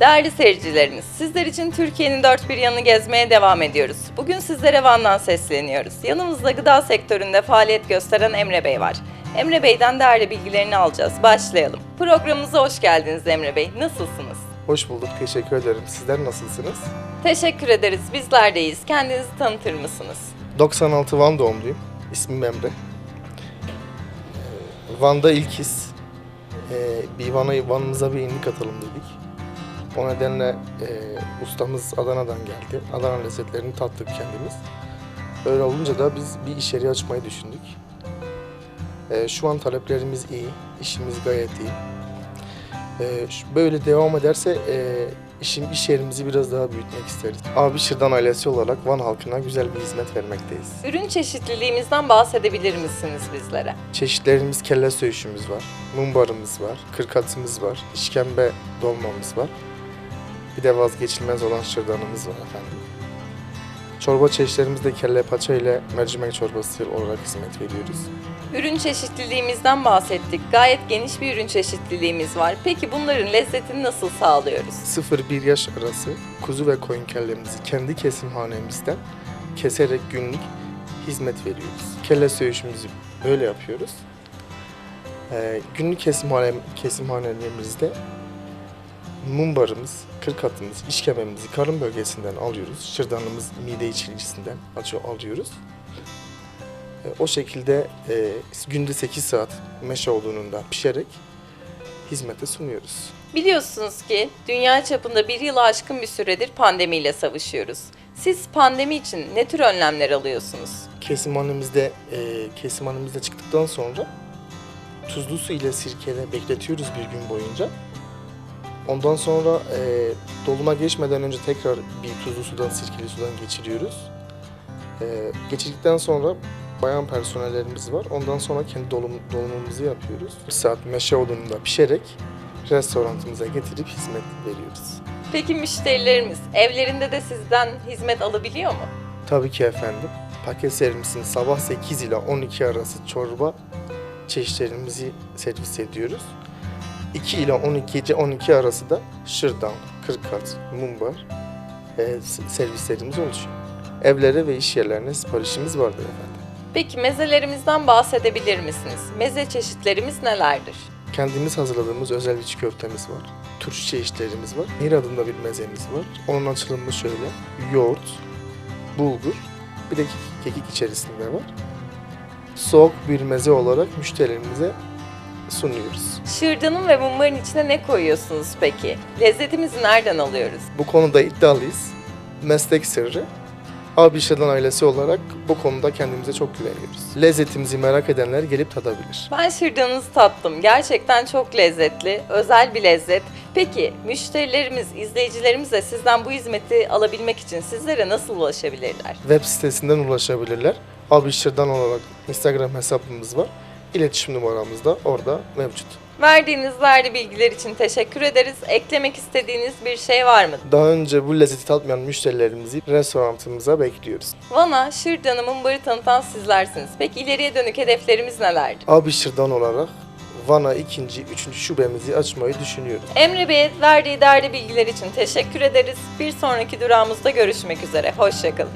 Değerli seyircilerimiz, sizler için Türkiye'nin dört bir yanını gezmeye devam ediyoruz. Bugün sizlere Van'dan sesleniyoruz. Yanımızda gıda sektöründe faaliyet gösteren Emre Bey var. Emre Bey'den değerli bilgilerini alacağız. Başlayalım. Programımıza hoş geldiniz Emre Bey. Nasılsınız? Hoş bulduk, teşekkür ederim. Sizler nasılsınız? Teşekkür ederiz. Bizler deyiz. Kendinizi tanıtır mısınız? 96 Van doğumluyum. İsmim Emre. Ee, Van'da ilkiz. Ee, Bir Van'a, Van'ımıza bir inlik atalım dedik. O nedenle e, ustamız Adana'dan geldi. Adana lezzetlerini tattık kendimiz. Öyle olunca da biz bir iş yeri açmayı düşündük. Ee, Şu an taleplerimiz iyi, işimiz gayet iyi. Şu- Böyle devam ederse e, işim, iş yerimizi biraz daha büyütmek isteriz. Abi Şırdan ailesi olarak Van halkına güzel bir hizmet vermekteyiz. Ürün çeşitliliğimizden bahsedebilir misiniz bizlere? Çeşitlerimiz kelle söğüşümüz var, mumbarımız var, kırkatımız var, işkembe dolmamız var. Bir de vazgeçilmez olan şırdanımız var efendim. Çorba çeşitlerimizde kelle paça ile mercimek çorbası olarak hizmet veriyoruz. Ürün çeşitliliğimizden bahsettik. Gayet geniş bir ürün çeşitliliğimiz var. Peki bunların lezzetini nasıl sağlıyoruz? 0-1 yaş arası kuzu ve koyun kellemizi kendi kesimhanemizden keserek günlük hizmet veriyoruz. Kelle söğüşümüzü böyle yapıyoruz. Ee, günlük kesimhane, kesimhanelerimizde mumbarımız, kırkatımız, işkembemizi karın bölgesinden alıyoruz. Şırdanımız mide içerisinden açıyor, alıyoruz. Ee, o şekilde e, günde 8 saat meşe odununda pişerek hizmete sunuyoruz. Biliyorsunuz ki dünya çapında bir yılı aşkın bir süredir pandemiyle savaşıyoruz. Siz pandemi için ne tür önlemler alıyorsunuz? kesimhanemizde e, kesimhanemizde çıktıktan sonra tuzlu su ile sirkeyle bekletiyoruz bir gün boyunca. Ondan sonra e, doluma geçmeden önce tekrar bir tuzlu sudan, sirkeli sudan geçiriyoruz. E, geçirdikten sonra bayan personellerimiz var. Ondan sonra kendi dolum, dolumumuzu yapıyoruz. Bir saat meşe odununda pişerek restoranımıza getirip hizmet veriyoruz. Peki müşterilerimiz evlerinde de sizden hizmet alabiliyor mu? Tabii ki efendim. Paket servisin sabah 8 ile 12 arası çorba çeşitlerimizi servis ediyoruz. 2 ile 12 gece 12 arası da şırdan, kırkat, mumbar e, servislerimiz oluşuyor. Evlere ve iş yerlerine siparişimiz vardır efendim. Peki mezelerimizden bahsedebilir misiniz? Meze çeşitlerimiz nelerdir? Kendimiz hazırladığımız özel içi köftemiz var. Turşu çeşitlerimiz var. Nehir adında bir mezemiz var. Onun açılımı şöyle. Yoğurt, bulgur, bir de kekik, kekik içerisinde var. Soğuk bir meze olarak müşterilerimize sunuyoruz. Şırdanın ve mumbarın içine ne koyuyorsunuz peki? Lezzetimizi nereden alıyoruz? Bu konuda iddialıyız. Meslek sırrı. Abi Şırdan ailesi olarak bu konuda kendimize çok güveniyoruz. Lezzetimizi merak edenler gelip tadabilir. Ben şırdanınızı tattım. Gerçekten çok lezzetli, özel bir lezzet. Peki müşterilerimiz, izleyicilerimiz de sizden bu hizmeti alabilmek için sizlere nasıl ulaşabilirler? Web sitesinden ulaşabilirler. Abi Şırdan olarak Instagram hesabımız var. İletişim numaramız da orada mevcut. Verdiğiniz değerli bilgiler için teşekkür ederiz. Eklemek istediğiniz bir şey var mı? Daha önce bu lezzeti tatmayan müşterilerimizi restoranımıza bekliyoruz. Van'a şırdanı, mumbarı tanıtan sizlersiniz. Peki ileriye dönük hedeflerimiz nelerdir? Abi Şırdan olarak Van'a ikinci, üçüncü şubemizi açmayı düşünüyoruz. Emre Bey'e verdiği değerli bilgiler için teşekkür ederiz. Bir sonraki durağımızda görüşmek üzere. Hoşçakalın.